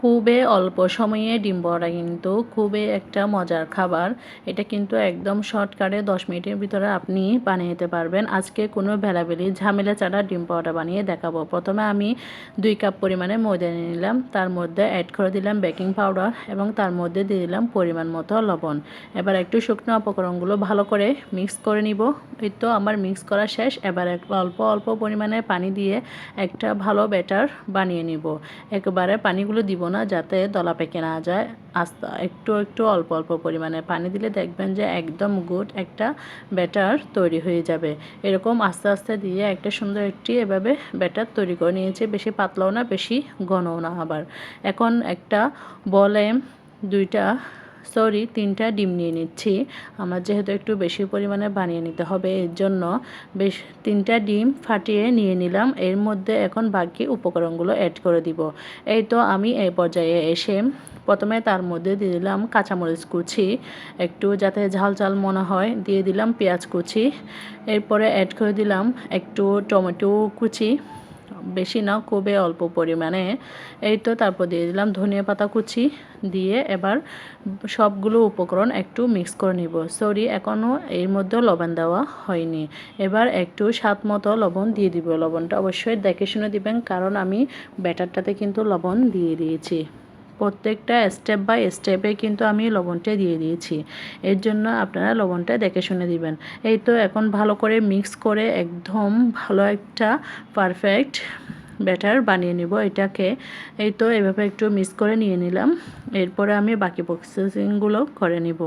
খুবই অল্প সময়ে ডিম বড়া কিন্তু খুবই একটা মজার খাবার। এটা কিন্তু একদম শর্টকাটে দশ মিনিটের ভিতরে আপনি বানিয়ে নিতে পারবেন। আজকে কোনো ভেলাভেলি, ঝামেলা ছাড়া ডিম বড়া বানিয়ে দেখাবো। প্রথমে আমি দুই কাপ পরিমাণে ময়দা নিয়ে নিলাম, তার মধ্যে অ্যাড করে দিলাম বেকিং পাউডার এবং তার মধ্যে দিয়ে দিলাম পরিমাণ মতো লবণ। এবার একটু শুকনো উপকরণগুলো ভালো করে মিক্স করে নিব। এই তো আমার মিক্স করা শেষ। এবার অল্প অল্প পরিমাণে পানি দিয়ে একটা ভালো ব্যাটার বানিয়ে নিব। একবারে পানিগুলো দিব না যাতে দলা পেকে না যায়। আস্তে, একটু একটু অল্প অল্প পরিমাণে পানি দিলে দেখবেন যে একদম গুড একটা ব্যাটার তৈরি হয়ে যাবে। এরকম আস্তে আস্তে দিয়ে একটা সুন্দর একটি এভাবে ব্যাটার তৈরি করে নিয়েছে। বেশি পাতলাও না, বেশি ঘনও না আবার। এখন একটা বলে দুইটা সরি, তিনটা ডিম নিয়ে নিচ্ছি। আমার যেহেতু একটু বেশি পরিমাণে বানিয়ে নিতে হবে, এর জন্য বেশ তিনটা ডিম ফাটিয়ে নিয়ে নিলাম। এর মধ্যে এখন বাকি উপকরণগুলো অ্যাড করে দিব। এই তো আমি এই পর্যায়ে এসে প্রথমে তার মধ্যে দিয়ে দিলাম কাঁচামরিচ কুচি। একটু যাতে ঝাল ঝাল মনে হয়, দিয়ে দিলাম পেঁয়াজ কুচি। এরপরে অ্যাড করে দিলাম একটু টমেটো কুচি। বেশি না, খুবই অল্প পরিমাণে। এই তো তারপর দিয়ে দিলাম ধনিয়া পাতা কুচি দিয়ে এবার সবগুলো উপকরণ একটু মিক্স করে নিব। সরি এখনও এর মধ্যে লবণ দেওয়া হয়নি। এবার একটু স্বাদ মতো লবণ দিয়ে দিব। লবণটা অবশ্যই দেখে শুনে দিবেন, কারণ আমি ব্যাটারটাতে কিন্তু লবণ দিয়ে দিয়েছি। প্রত্যেকটা স্টেপ বাই স্টেপে কিন্তু আমি লবণটা দিয়ে দিয়েছি। এর জন্য আপনারা লবণটা দেখে শুনে দিবেন। এই তো এখন ভালো করে মিক্স করে একদম ভালো একটা পারফেক্ট ব্যাটার বানিয়ে নিব এটাকে। এই তো এভাবে একটু মিক্স করে নিয়ে নিলাম। এরপরে আমি বাকি প্রসেসিংগুলো করে নিব।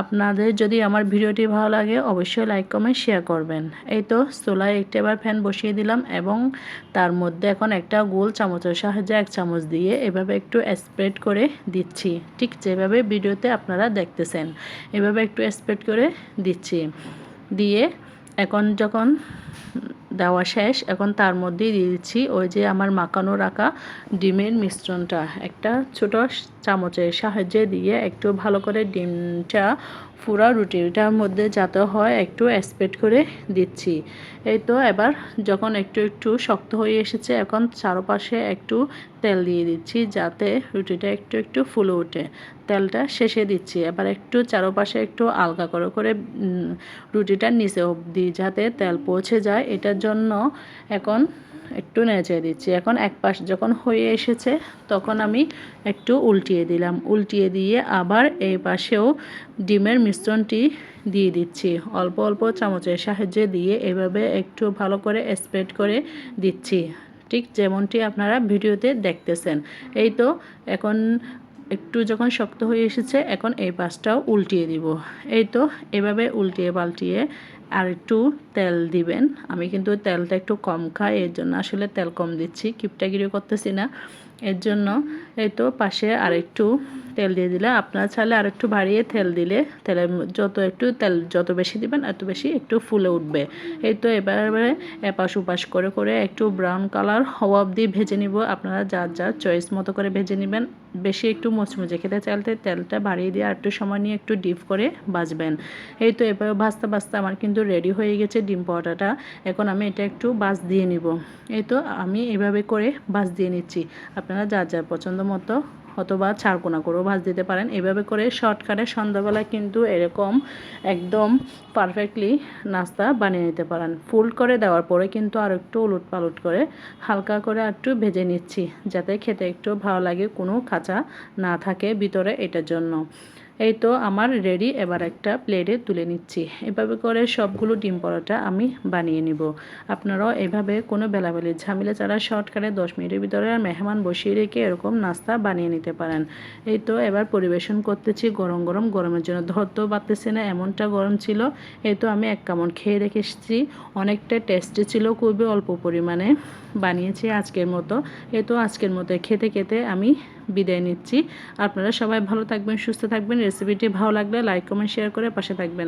আপনাদের যদি আমার ভিডিওটি ভালো লাগে, অবশ্যই লাইক কমেন্ট শেয়ার করবেন। এই তো চুলায় একটি এবার ফ্যান বসিয়ে দিলাম এবং তার মধ্যে এখন একটা গোল চামচের সাহায্যে এক চামচ দিয়ে এভাবে একটু স্প্রেড করে দিচ্ছি। ঠিক যেভাবে ভিডিওতে আপনারা দেখতেছেন, এভাবে একটু স্প্রেড করে দিচ্ছি। দিয়ে এখন যখন দেওয়া শেষ। এখন তার মধ্যেই দিয়ে দিচ্ছি ওই যে আমার মাখানো রাখা ডিমের মিশ্রণটা। একটা ছোট চামচের সাহায্যে দিয়ে একটু ভালো করে ডিমটা পুরা রুটিটার মধ্যে যাতে হয়, একটু স্প্রেড করে দিচ্ছি। এই তো এবার যখন একটু একটু শক্ত হয়ে এসেছে, এখন চারপাশে একটু তেল দিয়ে দিচ্ছি যাতে রুটিটা একটু একটু ফুলে ওঠে। তেলটা শেষে দিচ্ছি। এবার একটু চারপাশে একটু আলগা করে করে রুটিটার নিচে অবধি যাতে তেল পৌঁছে যায়, এটার জন্য এখন একটু নেচে দিচ্ছি। এখন এক পাশ যখন হয়ে এসেছে, তখন আমি একটু উল্টিয়ে দিলাম। উল্টিয়ে দিয়ে আবার এই পাশেও ডিমের মিশ্রণটি দিয়ে দিচ্ছি। অল্প অল্প চামচের সাহায্যে দিয়ে এভাবে একটু ভালো করে স্প্রেড করে দিচ্ছি। ঠিক যেমনটি আপনারা ভিডিওতে দেখতেছেন। এই তো এখন একটু যখন শক্ত হয়ে এসেছে, এখন এই পাশটাও উল্টিয়ে দিব। এই তো এভাবে উল্টিয়ে পাল্টিয়ে আর একটু তেল দিবেন। আমি কিন্তু তেলটা একটু কম খাই, এর জন্য আসলে তেল কম দিচ্ছি কিপটাগিরি করতেছি না। এর জন্য এই তো পাশে আর একটু তেল দিয়ে দিলে আপনারা চাইলে আর একটু বাড়িয়ে তেল দিলে তেলের যত একটু তেল যত বেশি দিবেন, এত বেশি একটু ফুলে উঠবে। এই তো এবারে এপাশ উপাশ করে করে একটু ব্রাউন কালার হওয়া অবধি ভেজে নিব। আপনারা যার যার চয়েস মতো করে ভেজে নেবেন। বেশি একটু মুচমুচে খেতে চাইলে তেলটা বাড়িয়ে দিয়ে আর একটু সময় নিয়ে একটু ডিপ করে ভাজবেন এই তো এবার ভাজতে ভাজতে আমার কিন্তু রেডি হয়ে গেছে ডিম পাউডারটা এখন আমি এটা একটু বাজ দিয়ে নিব। এই তো আমি এভাবে করে বাজ দিয়ে নিচ্ছি। আপনারা যার যার পছন্দ মতো অথবা চারকোনা করেও ভাজ দিতে পারেন। এভাবে করে শর্টকাটে সন্ধ্যাবেলা কিন্তু এরকম একদম পারফেক্টলি নাস্তা বানিয়ে নিতে পারেন। ফুল করে দেওয়ার পরে কিন্তু আর একটু উলুট পালুট করে হালকা করে একটু ভেজে নিচ্ছি, যাতে খেতে একটু ভালো লাগে, কোনো কাঁচা না থাকে ভিতরে এটার জন্য। এই তো আমার রেডি এবার একটা প্লেটে তুলে নিচ্ছি। এভাবে করে সবগুলো ডিম পরোটা আমি বানিয়ে নিব। আপনারাও এভাবে কোনো বেলাবেলি, ঝামেলা ছাড়া শর্টকাটে দশ মিনিটের ভিতরে মেহমান বসিয়ে রেখে এরকম নাস্তা বানিয়ে নিতে পারেন। এই তো এবার পরিবেশন করতেছি গরম গরম, গরমের জন্য ধরতেও পারতেছি না, এমনটা গরম ছিল। এই তো আমি এক কামড় খেয়ে রেখেছি। অনেকটা টেস্টি ছিল, খুবই অল্প পরিমাণে বানিয়েছি আজকের মতো। এই তো আজকের মতো খেতে খেতে আমি বিদায় নিচ্ছি। আপনারা সবাই ভালো থাকবেন, সুস্থ থাকবেন। রেসিপিটি ভালো লাগলে লাইক কমেন্ট শেয়ার করে পাশে থাকবেন।